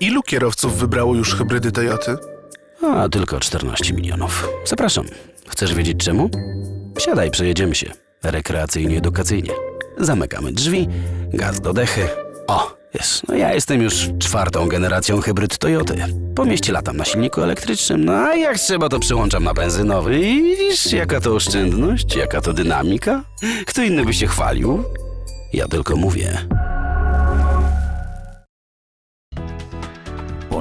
Ilu kierowców wybrało już hybrydy Toyoty? A, tylko 14 milionów. Zapraszam. Chcesz wiedzieć czemu? Siadaj, przejedziemy się. Rekreacyjnie, edukacyjnie. Zamykamy drzwi, gaz do dechy. O, jest. No ja jestem już czwartą generacją hybryd Toyoty. Po mieście latam na silniku elektrycznym, no a jak trzeba to przyłączam na benzynowy. I widzisz, jaka to oszczędność, jaka to dynamika? Kto inny by się chwalił? Ja tylko mówię.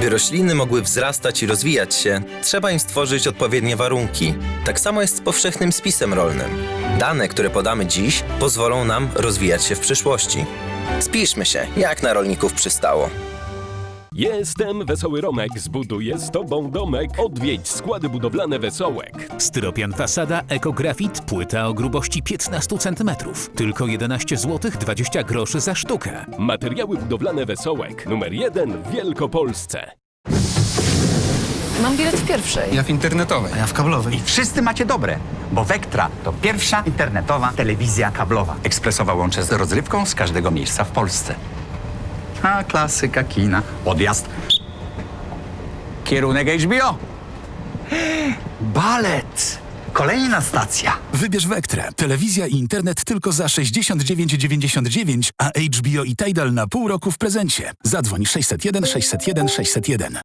By rośliny mogły wzrastać i rozwijać się, trzeba im stworzyć odpowiednie warunki. Tak samo jest z powszechnym spisem rolnym. Dane, które podamy dziś, pozwolą nam rozwijać się w przyszłości. Spiszmy się, jak na rolników przystało. Jestem Wesoły Romek, zbuduję z tobą domek. Odwiedź składy budowlane Wesołek. Styropian fasada Ecografit, płyta o grubości 15 cm. Tylko 11 zł 20 groszy za sztukę. Materiały budowlane Wesołek. Numer jeden w Wielkopolsce. Mam bilet w pierwszej. Ja w internetowej. Ja w kablowej. I wszyscy macie dobre, bo Vectra to pierwsza internetowa telewizja kablowa. Ekspresowa łącze z rozrywką z każdego miejsca w Polsce. A klasyka kina. Odjazd. Kierunek HBO. Balet. Kolejna stacja. Wybierz Vectra. Telewizja i internet tylko za 69,99, a HBO i Tidal na pół roku w prezencie. Zadzwoń 601 601 601.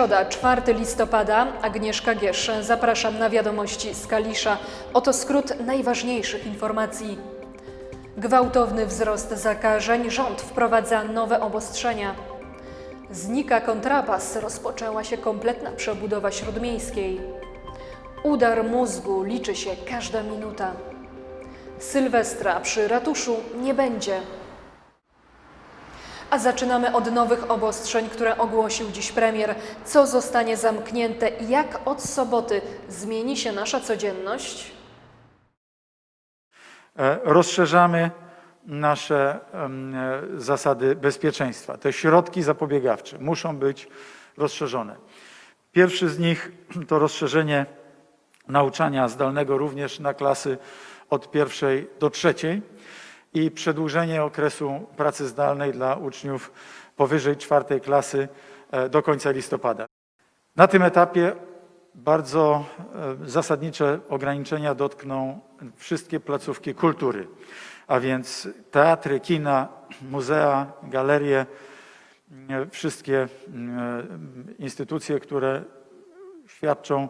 Środa, 4 listopada, Agnieszka Giesz. Zapraszam na wiadomości z Kalisza. Oto skrót najważniejszych informacji. Gwałtowny wzrost zakażeń, rząd wprowadza nowe obostrzenia. Znika kontrabas, rozpoczęła się kompletna przebudowa śródmiejskiej. Udar mózgu, liczy się każda minuta. Sylwestra przy ratuszu nie będzie. A zaczynamy od nowych obostrzeń, które ogłosił dziś premier. Co zostanie zamknięte i jak od soboty zmieni się nasza codzienność? E, rozszerzamy nasze e, zasady bezpieczeństwa. Te środki zapobiegawcze muszą być rozszerzone. Pierwszy z nich to rozszerzenie nauczania zdalnego również na klasy od pierwszej do trzeciej i przedłużenie okresu pracy zdalnej dla uczniów powyżej czwartej klasy e, do końca listopada. Na tym etapie bardzo e, zasadnicze ograniczenia dotkną wszystkie placówki kultury, a więc teatry, kina, muzea, galerie, e, wszystkie instytucje, które świadczą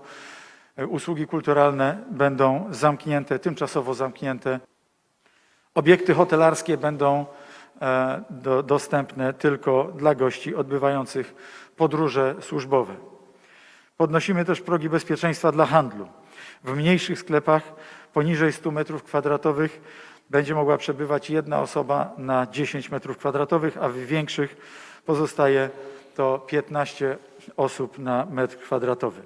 usługi kulturalne będą zamknięte, tymczasowo zamknięte. Obiekty hotelarskie będą e, do, dostępne tylko dla gości odbywających podróże służbowe. Podnosimy też progi bezpieczeństwa dla handlu. W mniejszych sklepach poniżej 100 m2 będzie mogła przebywać jedna osoba na 10 m2, a w większych pozostaje to 15 osób na metr kwadratowy.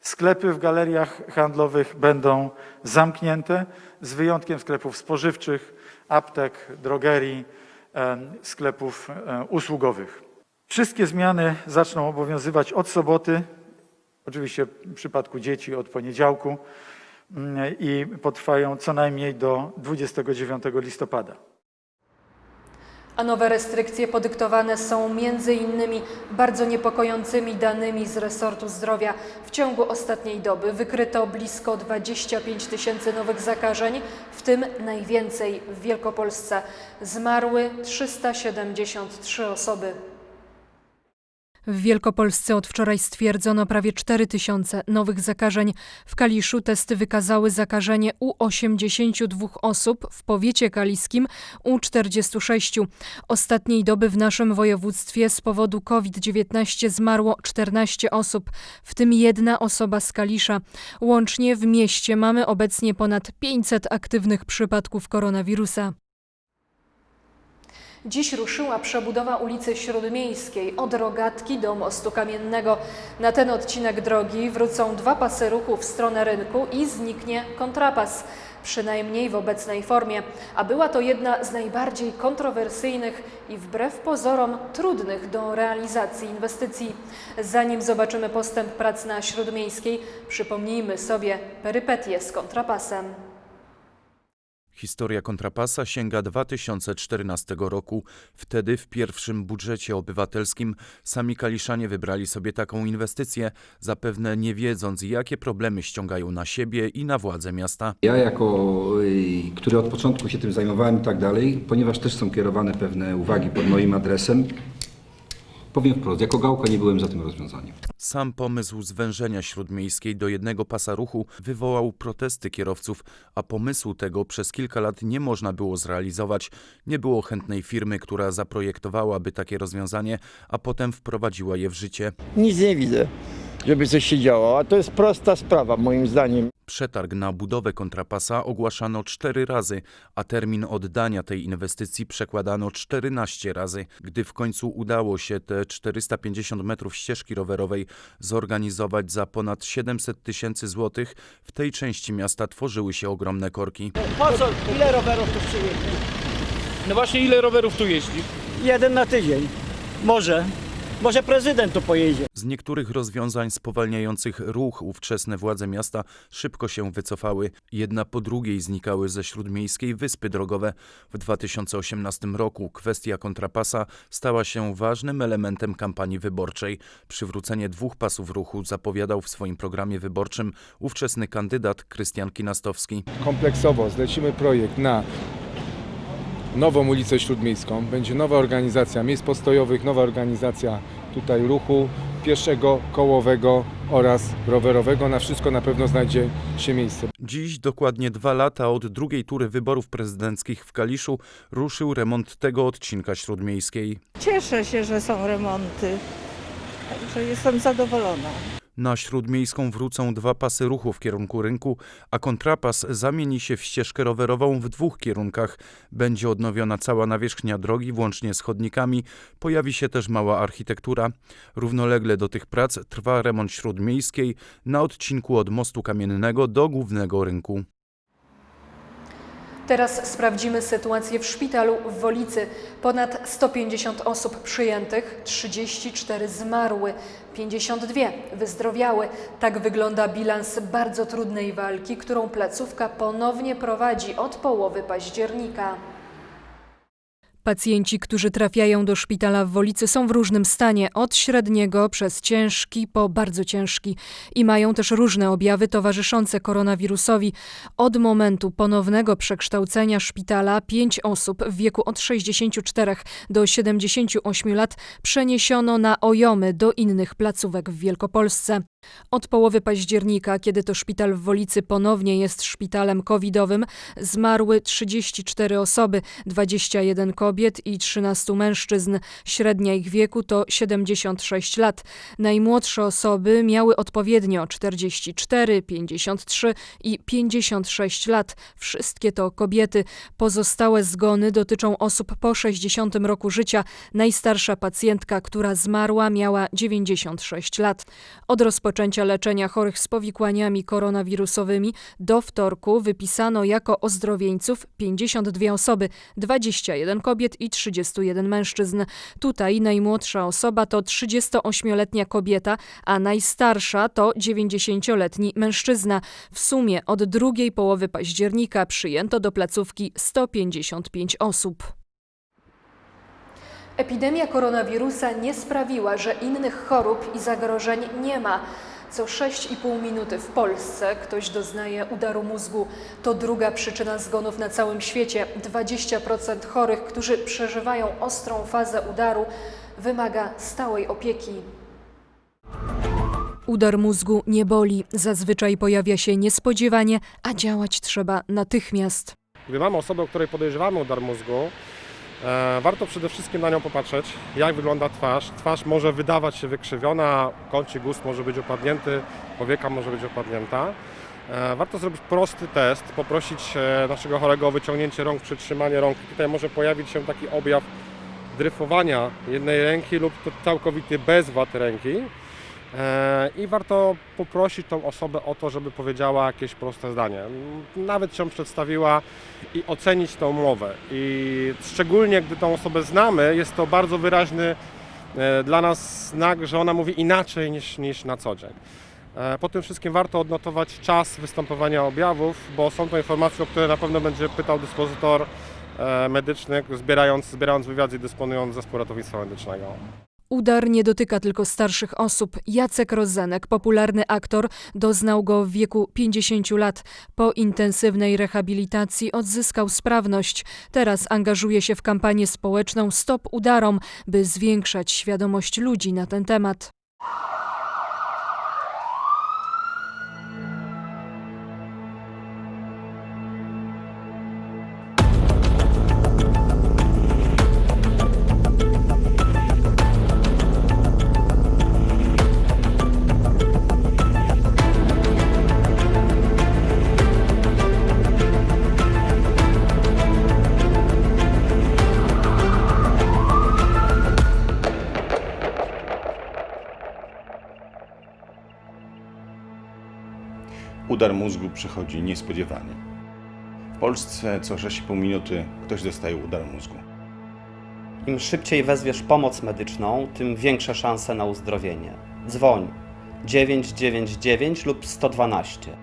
Sklepy w galeriach handlowych będą zamknięte, z wyjątkiem sklepów spożywczych, aptek, drogerii, sklepów usługowych. Wszystkie zmiany zaczną obowiązywać od soboty, oczywiście w przypadku dzieci od poniedziałku mm, i potrwają co najmniej do 29 listopada. A nowe restrykcje podyktowane są między innymi bardzo niepokojącymi danymi z resortu zdrowia. W ciągu ostatniej doby wykryto blisko 25 tysięcy nowych zakażeń, w tym najwięcej w Wielkopolsce. Zmarły 373 osoby. W Wielkopolsce od wczoraj stwierdzono prawie 4 tysiące nowych zakażeń. W Kaliszu testy wykazały zakażenie u 82 osób, w powiecie kaliskim u 46. Ostatniej doby w naszym województwie z powodu COVID-19 zmarło 14 osób, w tym jedna osoba z Kalisza. Łącznie w mieście mamy obecnie ponad 500 aktywnych przypadków koronawirusa. Dziś ruszyła przebudowa ulicy Śródmiejskiej od Rogatki do Mostu Kamiennego. Na ten odcinek drogi wrócą dwa pasy ruchu w stronę rynku i zniknie kontrapas, przynajmniej w obecnej formie. A była to jedna z najbardziej kontrowersyjnych i wbrew pozorom trudnych do realizacji inwestycji. Zanim zobaczymy postęp prac na Śródmiejskiej, przypomnijmy sobie perypetie z kontrapasem. Historia kontrapasa sięga 2014 roku. Wtedy w pierwszym budżecie obywatelskim sami Kaliszanie wybrali sobie taką inwestycję, zapewne nie wiedząc, jakie problemy ściągają na siebie i na władze miasta. Ja jako, y, który od początku się tym zajmowałem i tak dalej, ponieważ też są kierowane pewne uwagi pod moim adresem, powiem wprost, jako gałka nie byłem za tym rozwiązaniem. Sam pomysł zwężenia śródmiejskiej do jednego pasa ruchu wywołał protesty kierowców, a pomysłu tego przez kilka lat nie można było zrealizować. Nie było chętnej firmy, która zaprojektowałaby takie rozwiązanie, a potem wprowadziła je w życie. Nic nie widzę, żeby coś się działo, a to jest prosta sprawa moim zdaniem. Przetarg na budowę kontrapasa ogłaszano cztery razy, a termin oddania tej inwestycji przekładano 14 razy. Gdy w końcu udało się te 450 metrów ścieżki rowerowej zorganizować za ponad 700 tysięcy złotych, w tej części miasta tworzyły się ogromne korki. Po co? Ile rowerów tu przyjedzie? No właśnie, ile rowerów tu jeździ? Jeden na tydzień. Może. Może prezydent tu pojedzie. Z niektórych rozwiązań spowalniających ruch ówczesne władze miasta szybko się wycofały. Jedna po drugiej znikały ze śródmiejskiej wyspy drogowe. W 2018 roku kwestia kontrapasa stała się ważnym elementem kampanii wyborczej. Przywrócenie dwóch pasów ruchu zapowiadał w swoim programie wyborczym ówczesny kandydat Krystian Kinastowski. Kompleksowo zlecimy projekt na nową ulicę Śródmiejską. Będzie nowa organizacja miejsc postojowych, nowa organizacja tutaj ruchu pieszego, kołowego oraz rowerowego. Na wszystko na pewno znajdzie się miejsce. Dziś, dokładnie dwa lata od drugiej tury wyborów prezydenckich w Kaliszu, ruszył remont tego odcinka śródmiejskiej. Cieszę się, że są remonty. Także jestem zadowolona. Na śródmiejską wrócą dwa pasy ruchu w kierunku rynku, a kontrapas zamieni się w ścieżkę rowerową w dwóch kierunkach. Będzie odnowiona cała nawierzchnia drogi, włącznie z chodnikami. Pojawi się też mała architektura. Równolegle do tych prac trwa remont śródmiejskiej na odcinku od mostu kamiennego do głównego rynku. Teraz sprawdzimy sytuację w szpitalu w Wolicy. Ponad 150 osób przyjętych, 34 zmarły, 52 wyzdrowiały. Tak wygląda bilans bardzo trudnej walki, którą placówka ponownie prowadzi od połowy października. Pacjenci, którzy trafiają do szpitala w Wolicy są w różnym stanie, od średniego przez ciężki po bardzo ciężki i mają też różne objawy towarzyszące koronawirusowi. Od momentu ponownego przekształcenia szpitala pięć osób w wieku od 64 do 78 lat przeniesiono na ojomy do innych placówek w Wielkopolsce. Od połowy października, kiedy to szpital w Wolicy ponownie jest szpitalem covidowym, zmarły 34 osoby, 21 kobiet i 13 mężczyzn. Średnia ich wieku to 76 lat. Najmłodsze osoby miały odpowiednio 44, 53 i 56 lat. Wszystkie to kobiety. Pozostałe zgony dotyczą osób po 60 roku życia. Najstarsza pacjentka, która zmarła, miała 96 lat. Od rozpoczęcia leczenia chorych z powikłaniami koronawirusowymi do wtorku wypisano jako ozdrowieńców 52 osoby, 21 kobiet i 31 mężczyzn. Tutaj najmłodsza osoba to 38-letnia kobieta, a najstarsza to 90-letni mężczyzna. W sumie od drugiej połowy października przyjęto do placówki 155 osób. Epidemia koronawirusa nie sprawiła, że innych chorób i zagrożeń nie ma. Co 6,5 minuty w Polsce ktoś doznaje udaru mózgu. To druga przyczyna zgonów na całym świecie. 20% chorych, którzy przeżywają ostrą fazę udaru, wymaga stałej opieki. Udar mózgu nie boli, zazwyczaj pojawia się niespodziewanie, a działać trzeba natychmiast. Gdy mamy osobę, której podejrzewamy udar mózgu, warto przede wszystkim na nią popatrzeć, jak wygląda twarz. Twarz może wydawać się wykrzywiona, kącik ust może być opadnięty, powieka może być opadnięta. E, warto zrobić prosty test, poprosić e, naszego chorego o wyciągnięcie rąk, przytrzymanie rąk. Tutaj może pojawić się taki objaw dryfowania jednej ręki lub całkowity bezwład ręki. E, I warto poprosić tą osobę o to, żeby powiedziała jakieś proste zdanie. Nawet się przedstawiła i ocenić tą mowę. I szczególnie gdy tą osobę znamy, jest to bardzo wyraźny e, dla nas znak, że ona mówi inaczej niż, niż na co dzień. E, Po tym wszystkim warto odnotować czas występowania objawów, bo są to informacje, o które na pewno będzie pytał dyspozytor medyczny, zbierając, zbierając wywiad i dysponując zespół ratownictwa medycznego. Udar nie dotyka tylko starszych osób. Jacek Rozenek, popularny aktor, doznał go w wieku 50 lat. Po intensywnej rehabilitacji odzyskał sprawność. Teraz angażuje się w kampanię społeczną Stop Udarom, by zwiększać świadomość ludzi na ten temat. Udar mózgu przychodzi niespodziewanie. W Polsce co 6,5 minuty ktoś dostaje udar mózgu. Im szybciej wezwiesz pomoc medyczną, tym większe szanse na uzdrowienie. Dzwoń 999 lub 112.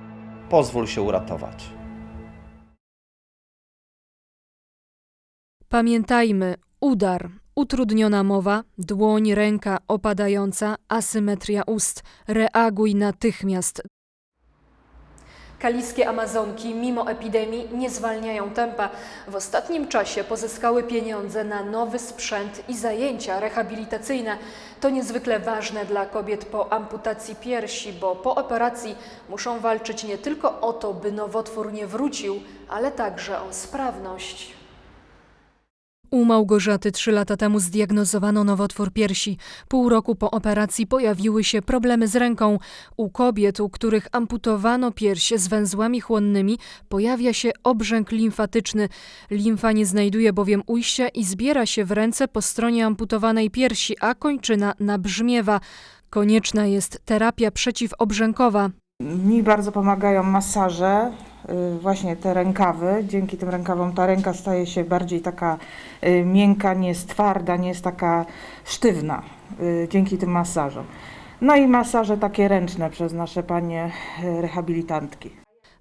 Pozwól się uratować. Pamiętajmy, udar, utrudniona mowa, dłoń, ręka opadająca, asymetria ust. Reaguj natychmiast. Kaliskie Amazonki, mimo epidemii, nie zwalniają tempa. W ostatnim czasie pozyskały pieniądze na nowy sprzęt i zajęcia rehabilitacyjne. To niezwykle ważne dla kobiet po amputacji piersi, bo po operacji muszą walczyć nie tylko o to, by nowotwór nie wrócił, ale także o sprawność. U Małgorzaty trzy lata temu zdiagnozowano nowotwór piersi. Pół roku po operacji pojawiły się problemy z ręką. U kobiet, u których amputowano pierś z węzłami chłonnymi, pojawia się obrzęk limfatyczny. Limfa nie znajduje bowiem ujścia i zbiera się w ręce po stronie amputowanej piersi, a kończyna nabrzmiewa. Konieczna jest terapia przeciwobrzękowa. Mi bardzo pomagają masaże, właśnie te rękawy. Dzięki tym rękawom ta ręka staje się bardziej taka y, miękka, nie jest twarda, nie jest taka sztywna y, dzięki tym masażom. No i masaże takie ręczne przez nasze panie y, rehabilitantki.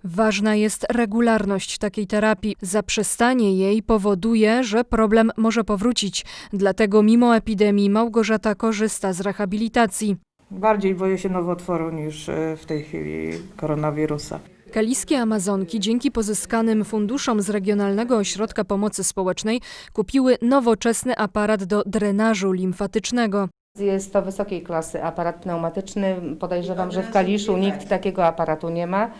Ważna jest regularność takiej terapii. Zaprzestanie jej powoduje, że problem może powrócić. Dlatego mimo epidemii Małgorzata korzysta z rehabilitacji. Bardziej boję się nowotworu niż y, w tej chwili koronawirusa. Kaliskie Amazonki dzięki pozyskanym funduszom z Regionalnego Ośrodka Pomocy Społecznej kupiły nowoczesny aparat do drenażu limfatycznego. Jest to wysokiej klasy aparat pneumatyczny. Podejrzewam, że w Kaliszu nikt takiego aparatu nie ma.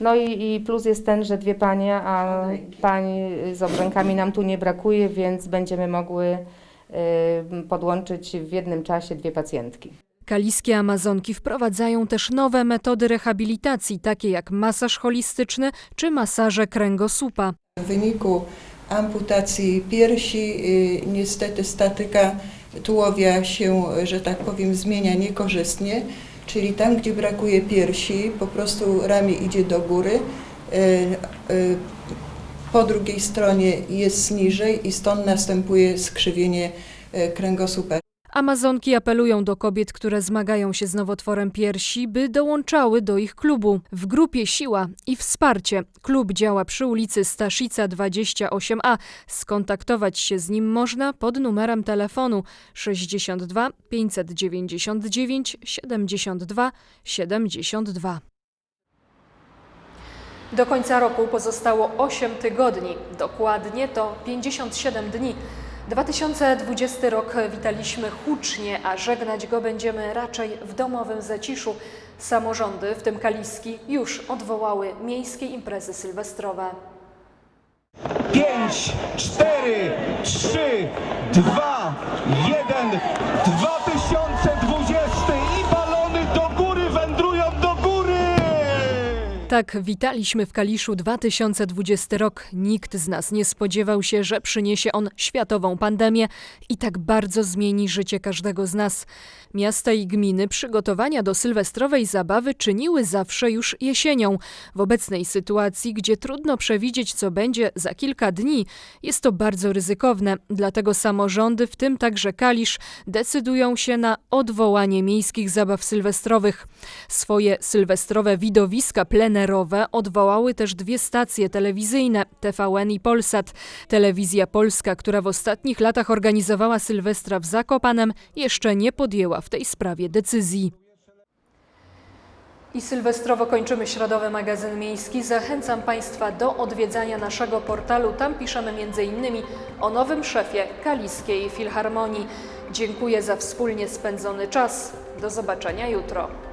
No i, i plus jest ten, że dwie panie, a pań z obrzękami nam tu nie brakuje, więc będziemy mogły y, podłączyć w jednym czasie dwie pacjentki. Kaliskie Amazonki wprowadzają też nowe metody rehabilitacji, takie jak masaż holistyczny czy masaże kręgosłupa. W wyniku amputacji piersi y, niestety statyka tułowia się, że tak powiem, zmienia niekorzystnie, czyli tam, gdzie brakuje piersi, po prostu ramię idzie do góry, y, y, po drugiej stronie jest niżej i stąd następuje skrzywienie kręgosłupa. Amazonki apelują do kobiet, które zmagają się z nowotworem piersi, by dołączały do ich klubu. W grupie Siła i Wsparcie. Klub działa przy ulicy Staszica 28a. Skontaktować się z nim można pod numerem telefonu 62 599 72 72. Do końca roku pozostało 8 tygodni, dokładnie to 57 dni. 2020 rok witaliśmy hucznie, a żegnać go będziemy raczej w domowym zaciszu. Samorządy, w tym Kaliski, już odwołały miejskie imprezy sylwestrowe. 5, 4, 3, 2, 1, Tak, witaliśmy w Kaliszu 2020 rok. Nikt z nas nie spodziewał się, że przyniesie on światową pandemię i tak bardzo zmieni życie każdego z nas. Miasta i gminy przygotowania do sylwestrowej zabawy czyniły zawsze już jesienią. W obecnej sytuacji, gdzie trudno przewidzieć, co będzie za kilka dni, jest to bardzo ryzykowne. Dlatego samorządy, w tym także Kalisz, decydują się na odwołanie miejskich zabaw sylwestrowych. Swoje sylwestrowe widowiska plenerowe odwołały też dwie stacje telewizyjne TVN i Polsat. Telewizja Polska, która w ostatnich latach organizowała Sylwestra w Zakopanem, jeszcze nie podjęła w tej sprawie decyzji. I sylwestrowo kończymy środowy magazyn miejski. Zachęcam Państwa do odwiedzania naszego portalu. Tam piszemy m.in. o nowym szefie Kaliskiej Filharmonii. Dziękuję za wspólnie spędzony czas. Do zobaczenia jutro.